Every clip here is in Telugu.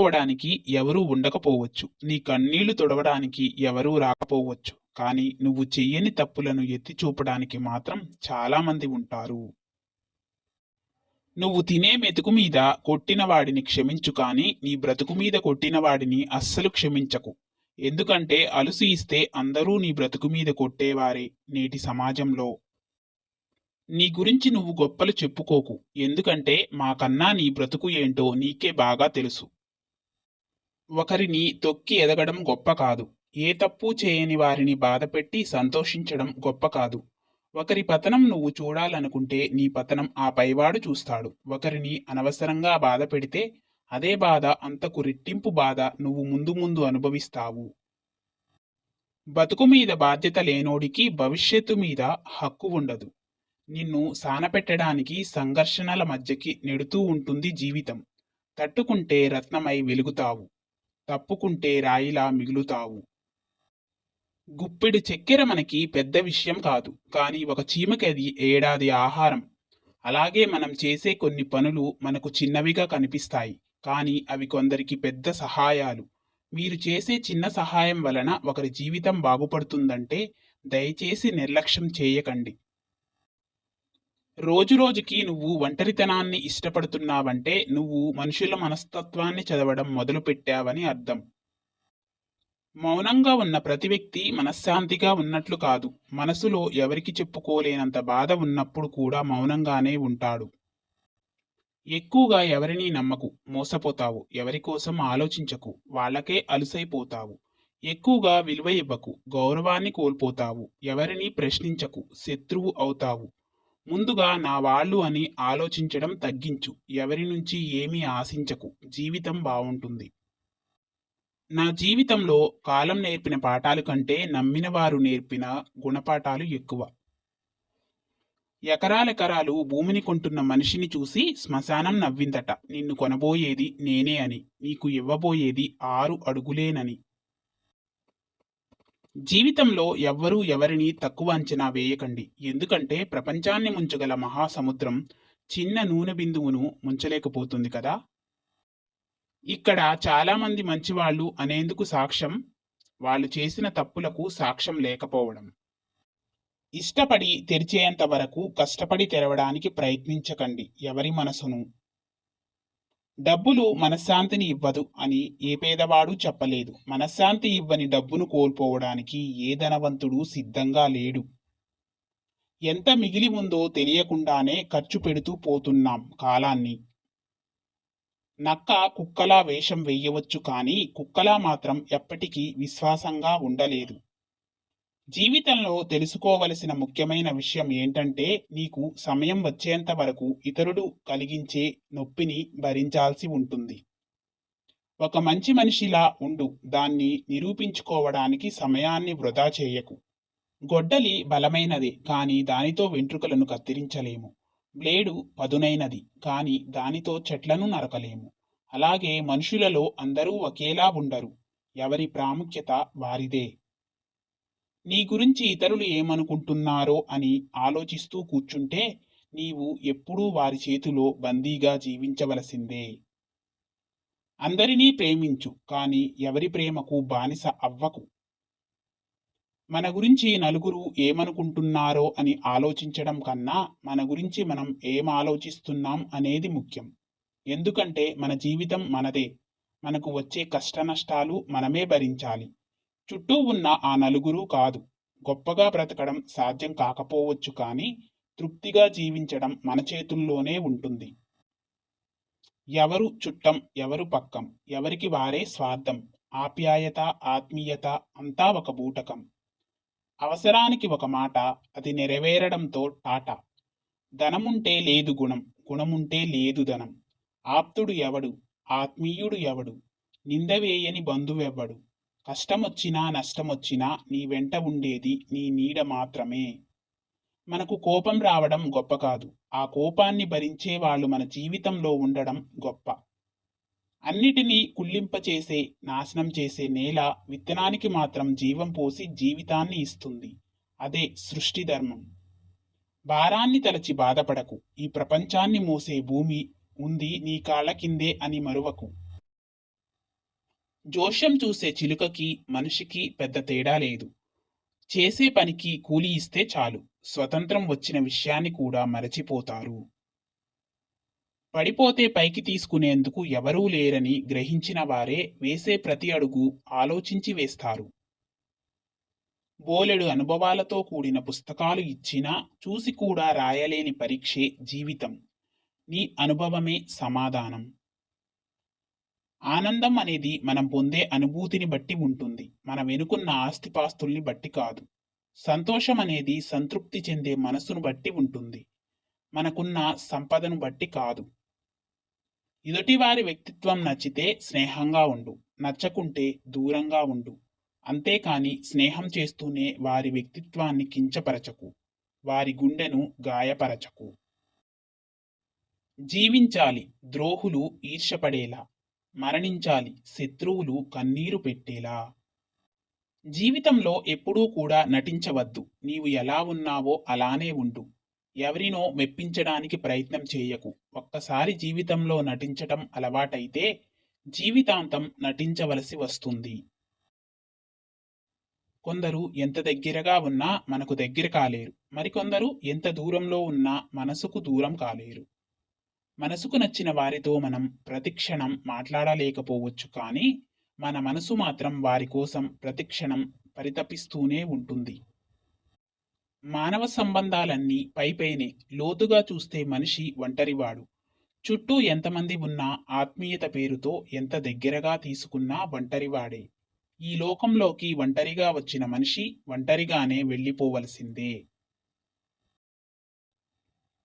ఆదుకోవడానికి ఎవరూ ఉండకపోవచ్చు. నీ కన్నీళ్ళు తుడవడానికి ఎవరూ రాకపోవచ్చు. కానీ నువ్వు చెయ్యని తప్పులను ఎత్తి చూపడానికి మాత్రం చాలామంది ఉంటారు. నువ్వు తినే మెతుకు మీద కొట్టిన వాడిని క్షమించు కానీ నీ బ్రతుకు మీద కొట్టిన వాడిని అస్సలు క్షమించకు. ఎందుకంటే అలుసు ఇస్తే అందరూ నీ బ్రతుకు మీద కొట్టేవారే నేటి సమాజంలో. నీ గురించి నువ్వు గొప్పలు చెప్పుకోకు. ఎందుకంటే మాకన్నా నీ బ్రతుకు ఏంటో నీకే బాగా తెలుసు. ఒకరిని తొక్కి ఎదగడం గొప్ప కాదు. ఏ తప్పు చేయని వారిని బాధపెట్టి సంతోషించడం గొప్ప కాదు. ఒకరి పతనం నువ్వు చూడాలనుకుంటే నీ పతనం ఆ పైవాడు చూస్తాడు. ఒకరిని అనవసరంగా బాధ పెడితే అదే బాధ అంతకు రెట్టింపు బాధ నువ్వు ముందు ముందు అనుభవిస్తావు. బతుకు మీద బాధ్యత లేనోడికి భవిష్యత్తు మీద హక్కు ఉండదు. నిన్ను సానపెట్టడానికి సంఘర్షణల మధ్యకి నెడుతూ ఉంటుంది జీవితం. తట్టుకుంటే రత్నమై వెలుగుతావు. తప్పుకుంటే రాయిలా మిగులుతావు. గుప్పెడు చక్కెర మనకి పెద్ద విషయం కాదు కానీ ఒక చీమకి అది ఏడాది ఆహారం. అలాగే మనం చేసే కొన్ని పనులు మనకు చిన్నవిగా కనిపిస్తాయి కానీ అవి కొందరికి పెద్ద సహాయాలు. మీరు చేసే చిన్న సహాయం వలన ఒకరి జీవితం బాగుపడుతుందంటే దయచేసి నిర్లక్ష్యం చేయకండి. రోజురోజుకి నువ్వు ఒంటరితనాన్ని ఇష్టపడుతున్నావంటే నువ్వు మనుషుల మనస్తత్వాన్ని చదవడం మొదలుపెట్టావని అర్థం. మౌనంగా ఉన్న ప్రతి వ్యక్తి మనశ్శాంతిగా ఉన్నట్లు కాదు. మనసులో ఎవరికి చెప్పుకోలేనంత బాధ ఉన్నప్పుడు కూడా మౌనంగానే ఉంటాడు. ఎక్కువగా ఎవరిని నమ్మకు మోసపోతావు. ఎవరి కోసం ఆలోచించకు. వాళ్ళకే అలుసైపోతావు. ఎక్కువగా విలువ ఇవ్వకు. గౌరవాన్ని కోల్పోతావు. ఎవరిని ప్రశ్నించకు. శత్రువు అవుతావు. ముందుగా నా వాళ్ళు అని ఆలోచించడం తగ్గించు. ఎవరి నుంచి ఏమీ ఆశించకు. జీవితం బాగుంటుంది నా జీవితంలో కాలం నేర్పిన పాఠాలు కంటే నమ్మిన వారు నేర్పిన గుణపాఠాలు ఎక్కువ. ఎకరాలెకరాలు భూమిని కొంటున్న మనిషిని చూసి శ్మశానం నవ్విందట. నిన్ను కొనబోయేది నేనే అని. నీకు ఇవ్వబోయేది ఆరు అడుగులేనని. జీవితంలో ఎవ్వరూ ఎవరిని తక్కువ అంచనా వేయకండి. ఎందుకంటే ప్రపంచాన్ని ముంచగల మహాసముద్రం చిన్న నూనె బిందువును ముంచలేకపోతుంది కదా? ఇక్కడ చాలామంది మంచివాళ్ళు అనేందుకు సాక్ష్యం? వాళ్ళు చేసిన తప్పులకు సాక్ష్యం లేకపోవడం. ఇష్టపడి తెరిచేంత వరకు కష్టపడి తెరవడానికి ప్రయత్నించకండి. ఎవరి మనసును డబ్బులు మనశ్శాంతిని ఇవ్వదు అని ఏ పేదవాడు చెప్పలేదు. మనశ్శాంతి ఇవ్వని డబ్బును కోల్పోవడానికి ఏ ధనవంతుడు సిద్ధంగా లేడు. ఎంత మిగిలి ఉందో తెలియకుండానే ఖర్చు పెడుతూ పోతున్నాం కాలాన్ని. నక్క కుక్కలా వేషం వేయవచ్చు కానీ కుక్కలా మాత్రం ఎప్పటికీ విశ్వాసంగా ఉండలేదు. జీవితంలో తెలుసుకోవలసిన ముఖ్యమైన విషయం ఏంటంటే నీకు సమయం వచ్చేంత వరకు ఇతరుడు కలిగించే నొప్పిని భరించాల్సి ఉంటుంది. ఒక మంచి మనిషిలా ఉండు దాన్ని నిరూపించుకోవడానికి సమయాన్ని వృధా చేయకు. గొడ్డలి బలమైనది కానీ దానితో వెంట్రుకలను కత్తిరించలేము. బ్లేడు పదునైనది కానీ దానితో చెట్లను నరకలేము. అలాగే మనుషులలో అందరూ ఒకేలా ఉండరు. ఎవరి ప్రాముఖ్యత వారిదే. నీ గురించి ఇతరులు ఏమనుకుంటున్నారో అని ఆలోచిస్తూ కూర్చుంటే నీవు ఎప్పుడూ వారి చేతిలో బందీగా జీవించవలసిందే. అందరినీ ప్రేమించు కానీ ఎవరి ప్రేమకు బానిస అవ్వకు. మన గురించి నలుగురు ఏమనుకుంటున్నారో అని ఆలోచించడం కన్నా మన గురించి మనం ఏం ఆలోచిస్తున్నాం అనేది ముఖ్యం. ఎందుకంటే మన జీవితం మనదే. మనకు వచ్చే కష్ట నష్టాలు మనమే భరించాలి. చుట్టూ ఉన్న ఆ నలుగురు కాదు. గొప్పగా బ్రతకడం సాధ్యం కాకపోవచ్చు కానీ తృప్తిగా జీవించడం మన చేతుల్లోనే ఉంటుంది. ఎవరు చుట్టం ఎవరు పక్కం ఎవరికి వారే స్వార్థం ఆప్యాయత ఆత్మీయత అంతా ఒక బూటకం. అవసరానికి ఒక మాట అది నెరవేరడంతో టాటా. ధనముంటే లేదు గుణం గుణముంటే లేదు ధనం. ఆప్తుడు ఎవడు? ఆత్మీయుడు ఎవడు? నిందవేయని బంధువెవ్వడు? కష్టమొచ్చినా నష్టమొచ్చినా నీ వెంట ఉండేది నీ నీడ మాత్రమే. మనకు కోపం రావడం గొప్ప కాదు. ఆ కోపాన్ని భరించే వాళ్ళు మన జీవితంలో ఉండడం గొప్ప. అన్నిటినీ కుళ్ళింపచేసే నాశనం చేసే నేల విత్తనానికి మాత్రం జీవం పోసి జీవితాన్ని ఇస్తుంది. అదే సృష్టి ధర్మం. భారాన్ని తలచి బాధపడకు. ఈ ప్రపంచాన్ని మోసే భూమి ఉంది నీ కాళ్ళ కిందే అని మరువకు. జోష్యం చూసే చిలుకకి మనిషికి పెద్ద తేడా లేదు. చేసే పనికి కూలి ఇస్తే చాలు. స్వతంత్రం వచ్చిన విషయాన్ని కూడా మరచిపోతారు. పడిపోతే పైకి తీసుకునేందుకు ఎవరూ లేరని గ్రహించిన వారే వేసే ప్రతి అడుగు ఆలోచించి వేస్తారు. బోలెడు అనుభవాలతో కూడిన పుస్తకాలు ఇచ్చినా చూసి కూడా రాయలేని పరీక్షే జీవితం. నీ అనుభవమే సమాధానం. ఆనందం అనేది మనం పొందే అనుభూతిని బట్టి ఉంటుంది. మనం వెనుకున్న ఆస్తిపాస్తుల్ని బట్టి కాదు. సంతోషం అనేది సంతృప్తి చెందే మనసును బట్టి ఉంటుంది. మనకున్న సంపదను బట్టి కాదు. ఎదుటివారి వ్యక్తిత్వం నచ్చితే స్నేహంగా ఉండు. నచ్చకుంటే దూరంగా ఉండు. అంతేకాని స్నేహం చేస్తూనే వారి వ్యక్తిత్వాన్ని కించపరచకు. వారి గుండెను గాయపరచకు. జీవించాలి. ద్రోహులు ఈర్షపడేలా మరణించాలి. శత్రువులు కన్నీరు పెట్టేలా. జీవితంలో ఎప్పుడూ కూడా నటించవద్దు. నీవు ఎలా ఉన్నావో అలానే ఉండు. ఎవరినో మెప్పించడానికి ప్రయత్నం చేయకు. ఒక్కసారి జీవితంలో నటించటం అలవాటైతే జీవితాంతం నటించవలసి వస్తుంది. కొందరు ఎంత దగ్గరగా ఉన్నా మనకు దగ్గర కాలేరు. మరికొందరు ఎంత దూరంలో ఉన్నా మనసుకు దూరం కాలేరు. మనసుకు నచ్చిన వారితో మనం ప్రతిక్షణం మాట్లాడలేకపోవచ్చు కానీ మన మనసు మాత్రం వారి కోసం ప్రతిక్షణం పరితపిస్తూనే ఉంటుంది. మానవ సంబంధాలన్నీ పైపైనే లోతుగా చూస్తే మనిషి ఒంటరివాడు. చుట్టూ ఎంతమంది ఉన్నా ఆత్మీయత పేరుతో ఎంత దగ్గరగా తీసుకున్నా ఒంటరివాడే. ఈ లోకంలోకి ఒంటరిగా వచ్చిన మనిషి ఒంటరిగానే వెళ్ళిపోవలసిందే.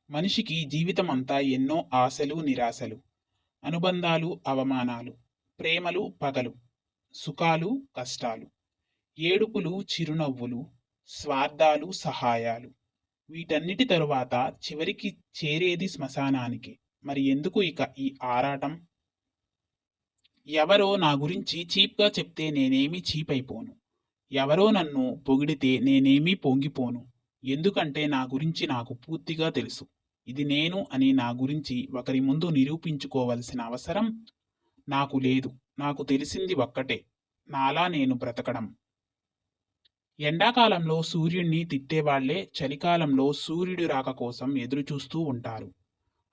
మనిషికి జీవితం అంతా ఎన్నో ఆశలు నిరాశలు అనుబంధాలు అవమానాలు ప్రేమలు పగలు సుఖాలు కష్టాలు ఏడుపులు చిరునవ్వులు స్వార్థాలు సహాయాలు. వీటన్నిటి తరువాత చివరికి చేరేది శ్మశానానికి. మరి ఎందుకు ఇక ఈ ఆరాటం? ఎవరో నా గురించి చీప్గా చెప్తే నేనేమీ చీప్ అయిపోను ఎవరో నన్ను పొగిడితే నేనేమీ పొంగిపోను. ఎందుకంటే నా గురించి నాకు పూర్తిగా తెలుసు. ఇది నేను అని నా గురించి ఒకరి ముందు నిరూపించుకోవలసిన అవసరం నాకు లేదు. నాకు తెలిసింది ఒక్కటే. నాలా నేను బ్రతకడం. ఎండాకాలంలో సూర్యుణ్ణి తిట్టేవాళ్ళే చలికాలంలో సూర్యుడి రాక కోసం ఎదురుచూస్తూ ఉంటారు.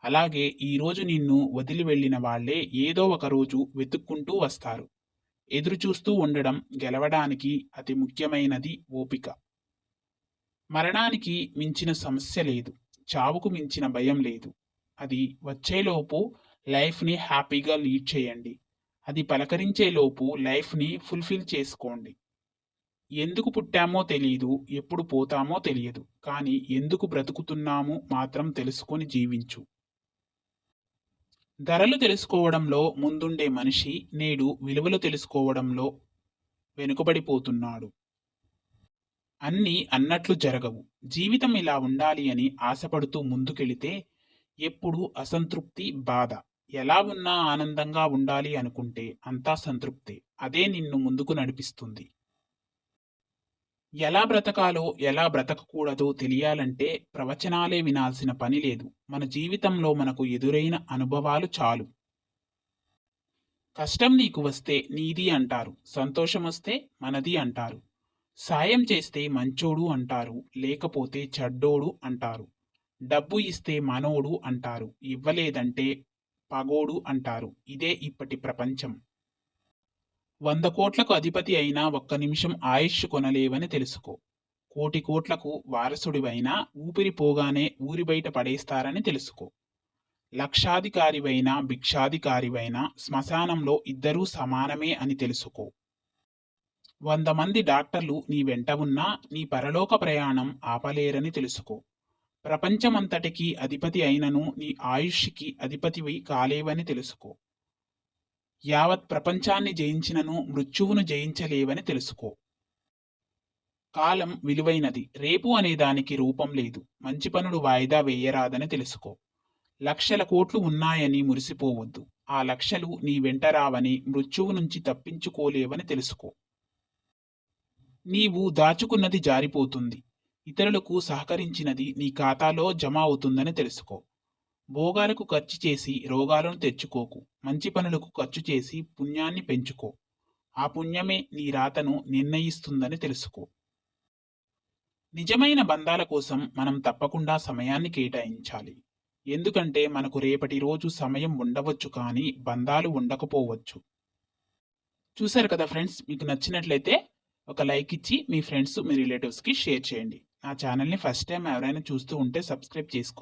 అలాగే ఈరోజు నిన్ను వదిలి వెళ్ళిన వాళ్ళే ఏదో ఒక రోజు వెతుక్కుంటూ వస్తారు. ఎదురుచూస్తూ ఉండడం గెలవడానికి అతి ముఖ్యమైనది ఓపిక. మరణానికి మించిన సమస్య లేదు. చావుకు మించిన భయం లేదు. అది వచ్చేలోపు లైఫ్ని హ్యాపీగా లీడ్ చేయండి. అది పలకరించేలోపు లైఫ్ని ఫుల్ఫిల్ చేసుకోండి. ఎందుకు పుట్టామో తెలియదు ఎప్పుడు పోతామో తెలియదు. కానీ ఎందుకు బ్రతుకుతున్నామో మాత్రం తెలుసుకొని జీవించు. ధరలు తెలుసుకోవడంలో ముందుండే మనిషి నేడు విలువలు తెలుసుకోవడంలో వెనుకబడిపోతున్నాడు. అన్నీ అన్నట్లు జరగవు. జీవితం ఇలా ఉండాలి అని ఆశపడుతూ ముందుకెళితే ఎప్పుడు అసంతృప్తి బాధ. ఎలా ఉన్నా ఆనందంగా ఉండాలి అనుకుంటే అంతా సంతృప్తే. అదే నిన్ను ముందుకు నడిపిస్తుంది. ఎలా బ్రతకాలో ఎలా బ్రతకకూడదో తెలియాలంటే ప్రవచనాలే వినాల్సిన పని లేదు. మన జీవితంలో మనకు ఎదురైన అనుభవాలు చాలు. కష్టం నీకు వస్తే నీది అంటారు. సంతోషం వస్తే మనది అంటారు. సాయం చేస్తే మంచోడు అంటారు లేకపోతే చెడ్డోడు అంటారు. డబ్బు ఇస్తే మనోడు అంటారు ఇవ్వలేదంటే పగోడు అంటారు. ఇదే ఇప్పటి ప్రపంచం. వంద కోట్లకు అధిపతి అయినా ఒక్క నిమిషం ఆయుష్ కొనలేవని తెలుసుకో. కోటి కోట్లకు వారసుడివైనా ఊపిరి పోగానే ఊరి బయట పడేస్తారని తెలుసుకో. లక్షాధికారివైనా భిక్షాధికారివైనా శ్మశానంలో ఇద్దరూ సమానమే అని తెలుసుకో. వంద మంది డాక్టర్లు నీ వెంట ఉన్నా నీ పరలోక ప్రయాణం ఆపలేరని తెలుసుకో. ప్రపంచమంతటికి అధిపతి అయినను నీ ఆయుష్కి అధిపతివి కాలేవని తెలుసుకో. యావత్ ప్రపంచాన్ని జయించినను మృత్యువును జయించలేవని తెలుసుకో. కాలం విలువైనది. రేపు అనే దానికి రూపం లేదు. మంచి పనులు వాయిదా వేయరాదని తెలుసుకో. లక్షల కోట్లు ఉన్నాయని మురిసిపోవద్దు. ఆ లక్షలు నీ వెంట రావని మృత్యువు నుంచి తప్పించుకోలేవని తెలుసుకో. నీవు దాచుకున్నది జారిపోతుంది. ఇతరులకు సహకరించినది నీ ఖాతాలో జమ అవుతుందని తెలుసుకో. భోగాలకు ఖర్చు చేసి రోగాలను తెచ్చుకోకు. మంచి పనులకు ఖర్చు చేసి పుణ్యాన్ని పెంచుకో. ఆ పుణ్యమే నీ రాతను నిర్ణయిస్తుందని తెలుసుకో. నిజమైన బంధాల కోసం మనం తప్పకుండా సమయాన్ని కేటాయించాలి. ఎందుకంటే మనకు రేపటి రోజు సమయం ఉండవచ్చు కానీ బంధాలు ఉండకపోవచ్చు. చూశారు కదా ఫ్రెండ్స్ మీకు నచ్చినట్లయితే ఒక లైక్ ఇచ్చి మీ ఫ్రెండ్స్ మీ రిలేటివ్స్కి షేర్ చేయండి. నా ఛానల్ని ఫస్ట్ టైం ఎవరైనా చూస్తూ ఉంటే సబ్స్క్రైబ్ చేసుకోండి